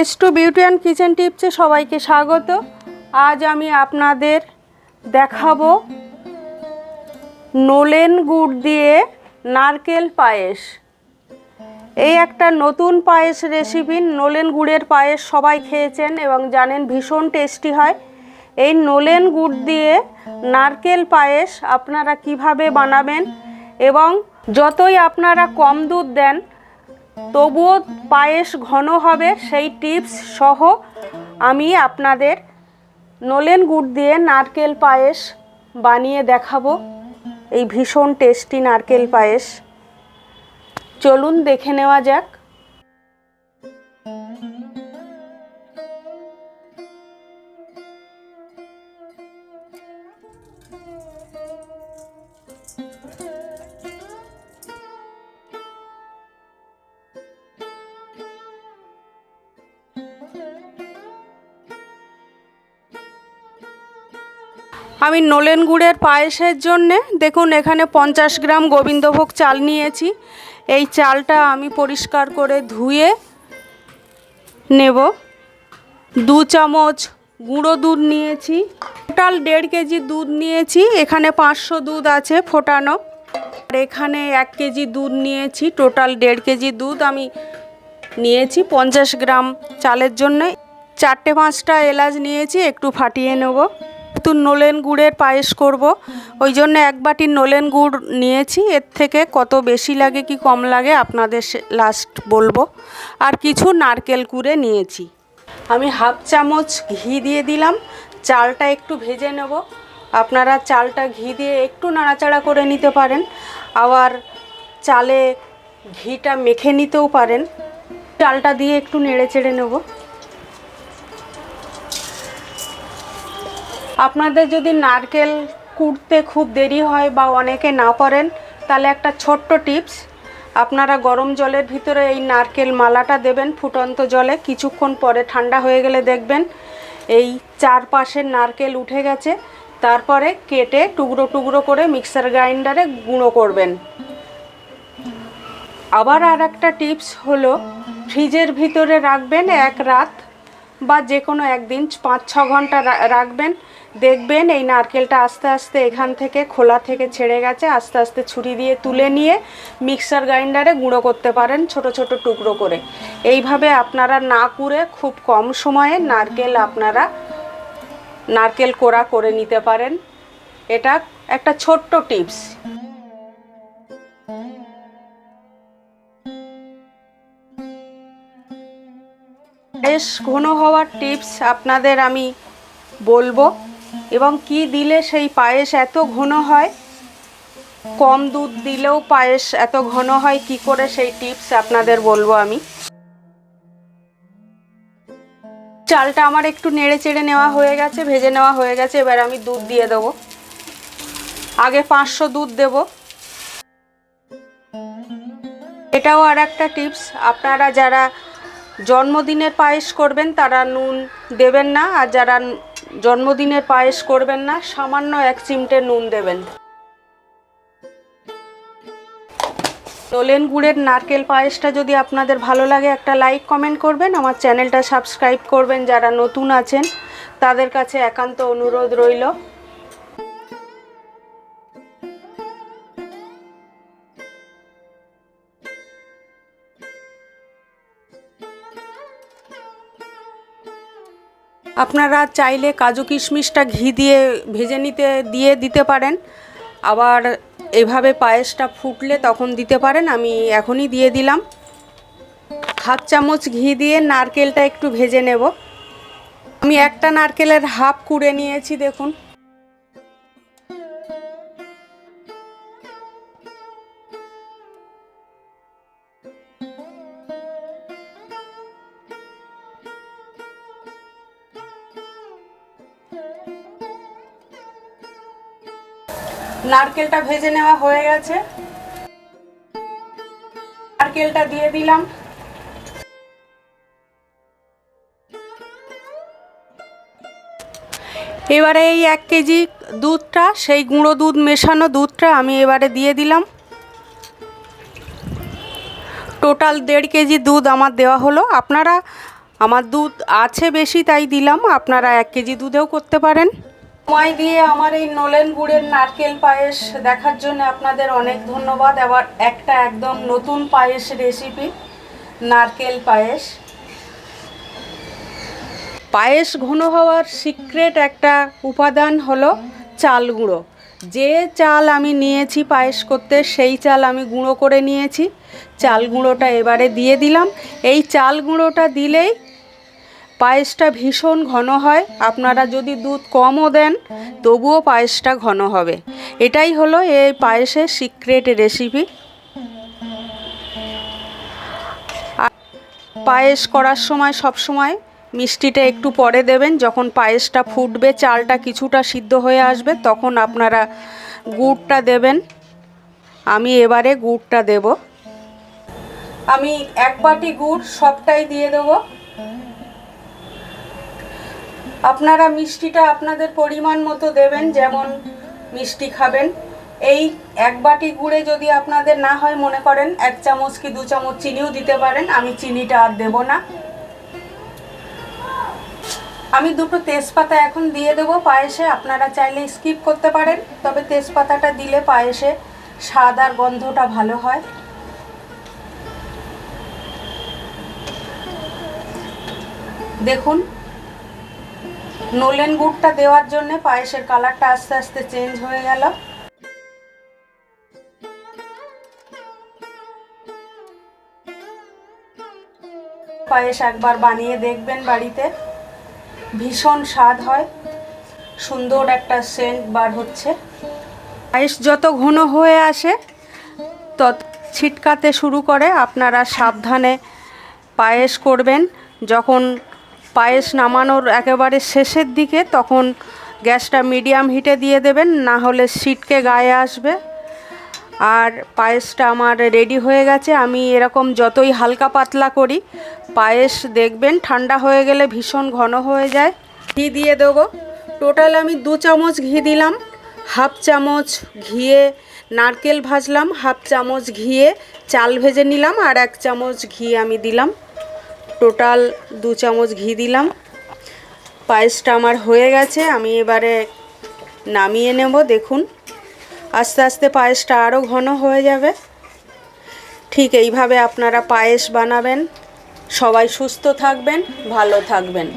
S two beauty and kitchen টিপসে সবাইকে স্বাগত। আজ আমি আপনাদের দেখাবো নোলেন গুড় দিয়ে নারকেল পায়েস। এই একটা নতুন পায়েস রেসিপি নোলেন গুড়ের পায়েস সবাই খেয়েছেন এবং জানেন ভীষণ টেস্টি হয়। এই নোলেন গুড় দিয়ে নারকেল পায়েস আপনারা কীভাবে বানাবেন এবং যতই আপনারা কম দুধ দেন তবুও পায়েস ঘন হবে, সেই টিপস সহ আমি আপনাদের নলেন গুড় দিয়ে নারকেল পায়েস বানিয়ে দেখাবো। এই ভীষণ টেস্টি নারকেল পায়েস। চলুন দেখে নেওয়া যাক। আমি নলেন গুড়ের পায়েসের জন্যে, দেখুন এখানে পঞ্চাশ গ্রাম গোবিন্দভোগ চাল নিয়েছি। এই চালটা আমি পরিষ্কার করে ধুয়ে নেব। দু চামচ গুঁড়ো দুধ নিয়েছি। টোটাল দেড় কেজি দুধ নিয়েছি। এখানে পাঁচশো দুধ আছে ফোটানো। আর এখানে এক কেজি দুধ নিয়েছি। টোটাল দেড় কেজি দুধ আমি নিয়েছি পঞ্চাশ গ্রাম চালের জন্য। চারটে পাঁচটা এলাচ নিয়েছি, একটু ফাটিয়ে নেব। তো নলেন গুড়ের পায়েস করব। ওই জন্য এক বাটি নলেন গুড় নিয়েছি। এর থেকে কত বেশি লাগে কি কম লাগে আপনাদের লাস্ট বলব। আর কিছু নারকেল কুড়ে নিয়েছি। আমি হাফ চামচ ঘি দিয়ে দিলাম। চালটা একটু ভেজে নেব। আপনারা চালটা ঘি দিয়ে একটু নাড়াচাড়া করে নিতে পারেন। আবার চালে ঘিটা মেখে নিতেও পারেন। চালটা দিয়ে একটু নেড়ে চেড়ে নেব। আপনাদের যদি নারকেল কুড়তে খুব দেরি হয় বা অনেকে না পারেন তাহলে একটা ছোট্ট টিপস। আপনারা গরম জলের ভিতরে এই নারকেল মালাটা দেবেন ফুটন্ত জলে, কিছুক্ষণ পরে ঠান্ডা হয়ে গেলে দেখবেন এই চারপাশের নারকেল উঠে গেছে। তারপরে কেটে টুকরো টুকরো করে মিক্সার গ্রাইন্ডারে গুঁড়ো করবেন। আবার আর একটা টিপস হলো, ফ্রিজের ভিতরে রাখবেন এক রাত বা যে কোনো একদিন পাঁচ ছ ঘণ্টা রাখবেন। দেখবেন এই নারকেলটা আস্তে আস্তে এখান থেকে খোলা থেকে ছেড়ে গেছে, আস্তে আস্তে ছুরি দিয়ে তুলে নিয়ে মিক্সার গ্রাইন্ডারে গুঁড়ো করতে পারেন ছোট ছোট টুকরো করে। এইভাবে আপনারা না কুড়ে খুব কম সময়ে নারকেল আপনারা নারকেল কোড়া করে নিতে পারেন। এটা একটা ছোট্ট টিপস। বেশ ঘন হওয়ার টিপস আপনাদের আমি বলব। এবং কি দিলে সেই পায়েস এত ঘন হয়? কম দুধ দিলেও পায়েস এত ঘন হয়, কি করে সেই টিপস আপনাদের বলব আমি? চালটা আমার একটু নেড়ে চেড়ে নেওয়া হয়ে গেছে, ভেজে নেওয়া হয়ে গেছে, এবার আমি দুধ দিয়ে দেবো। আগে পাঁচশো দুধ দেব। এটাও আর একটা টিপস, আপনারা যারা জন্মদিনের পায়েস করবেন তারা নুন দেবেন না, আর যারা জন্মদিনের পায়েস করবেন না, সামান্য এক চিমটে নুন দেবেন। তোলেন গুড়ের নারকেল পায়েসটা যদি আপনাদের ভালো লাগে, একটা লাইক কমেন্ট করবেন, আমার চ্যানেলটা সাবস্ক্রাইব করবেন যারা নতুন আছেন, তাদের কাছে একান্ত অনুরোধ রইল। আপনারা চাইলে কাজু কিশমিশটা ঘি দিয়ে ভেজে নিতে, দিয়ে দিতে পারেন। আবার এভাবে পায়েসটা ফুটলে তখন দিতে পারেন, আমি এখনই দিয়ে দিলাম। হাফ চামচ ঘি দিয়ে নারকেলটা একটু ভেজে নেব। আমি একটা নারকেলের হাফ কুড়ে নিয়েছি, দেখুন। নারকেলটা ভেজে নেওয়া হয়ে গেছে। নারকেলটা দিয়ে দিলাম। এবারে এই এক কেজি দুধটা, সেই গুঁড়ো দুধ, মেশানো দুধটা আমি এবারে দিয়ে দিলাম। টোটাল দেড় কেজি দুধ আমার দেওয়া হলো। আপনারা, আমার দুধ আছে বেশি, তাই দিলাম। আপনারা এক কেজি দুধেও করতে পারেন। সময় দিয়ে আমার এই নলেন গুড়ের নারকেল পায়েস দেখার জন্য আপনাদের অনেক ধন্যবাদ। আবার একটা একদম নতুন পায়েস রেসিপি নারকেল পায়েস। পায়েস ঘন হওয়ার সিক্রেট একটা উপাদান হলো চাল গুঁড়ো। যে চাল আমি নিয়েছি পায়েস করতে, সেই চাল আমি গুঁড়ো করে নিয়েছি। চাল গুঁড়োটা এবারে দিয়ে দিলাম। এই চাল গুঁড়োটা দিলেই পায়েসটা ভীষণ ঘন হয়। আপনারা যদি দুধ কমও দেন, তবুও পায়েসটা ঘন হবে। এটাই হলো এই পায়েসের সিক্রেট রেসিপি পায়েস করার সময় সব সময় মিষ্টিটা একটু পরে দেবেন। যখন পায়েসটা ফুটবে, চালটা কিছুটা সিদ্ধ হয়ে আসবে, তখন আপনারা গুড়টা দেবেন। আমি এবারে গুড়টা দেব। আমি এক বাটি গুড় সবটাই দিয়ে দেবো। আপনারা মিষ্টিটা আপনাদের পরিমাণ মতো দেবেন, যেমন মিষ্টি খাবেন। এই এক বাটি গুড়ে যদি আপনাদের না হয়, মনে করেন এক চামচ কি দু চামচ চিনিও দিতে পারেন, আমি চিনিটা আর দেবো না। আমি দুটো তেজপাতা এখন দিয়ে দেবো পায়েসে, আপনারা চাইলে স্কিপ করতে পারেন, তবে তেজপাতাটা দিলে পায়েসে স্বাদ আর গন্ধটা ভালো হয়। দেখুন নলেন গুড়টা দেওয়ার জন্য পায়েসের কালারটা আস্তে আস্তে চেঞ্জ হয়ে গেল। পায়েস একবার বানিয়ে দেখবেন বাড়িতে। ভীষণ স্বাদ হয়, সুন্দর একটা সেন্ট বার হচ্ছে। পায়েস যত ঘন হয়ে আসে, তত ছিটকাতে শুরু করে। আপনারা সাবধানে পায়েস করবেন, যখন পায়েস নামানোর একেবারে শেষের দিকে তখন গ্যাসটা মিডিয়াম হিটে দিয়ে দেবেন, না হলে সিটকে গায়ে আসবে। আর পায়েসটা আমার রেডি হয়ে গেছে। আমি এরকম যতই হালকা পাতলা করি, পায়েস দেখবেন ঠান্ডা হয়ে গেলে ভীষণ ঘন হয়ে যায়। ঘি দিয়ে দেবো। টোটাল আমি দু চামচ ঘি দিলাম। হাফ চামচ ঘিয়ে নারকেল ভাজলাম। হাফ চামচ ঘিয়ে চাল ভেজে নিলাম। আর এক চামচ ঘি আমি দিলাম। টোটাল দু চামচ ঘি দিলাম। পায়েসটা আমার হয়ে গেছে, আমি এবারে নামিয়ে নেব, দেখুন। আস্তে আস্তে পায়েসটা আরও ঘন হয়ে যাবে। ঠিক এইভাবে আপনারা পায়েস বানাবেন। সবাই সুস্থ থাকবেন, ভালো থাকবেন।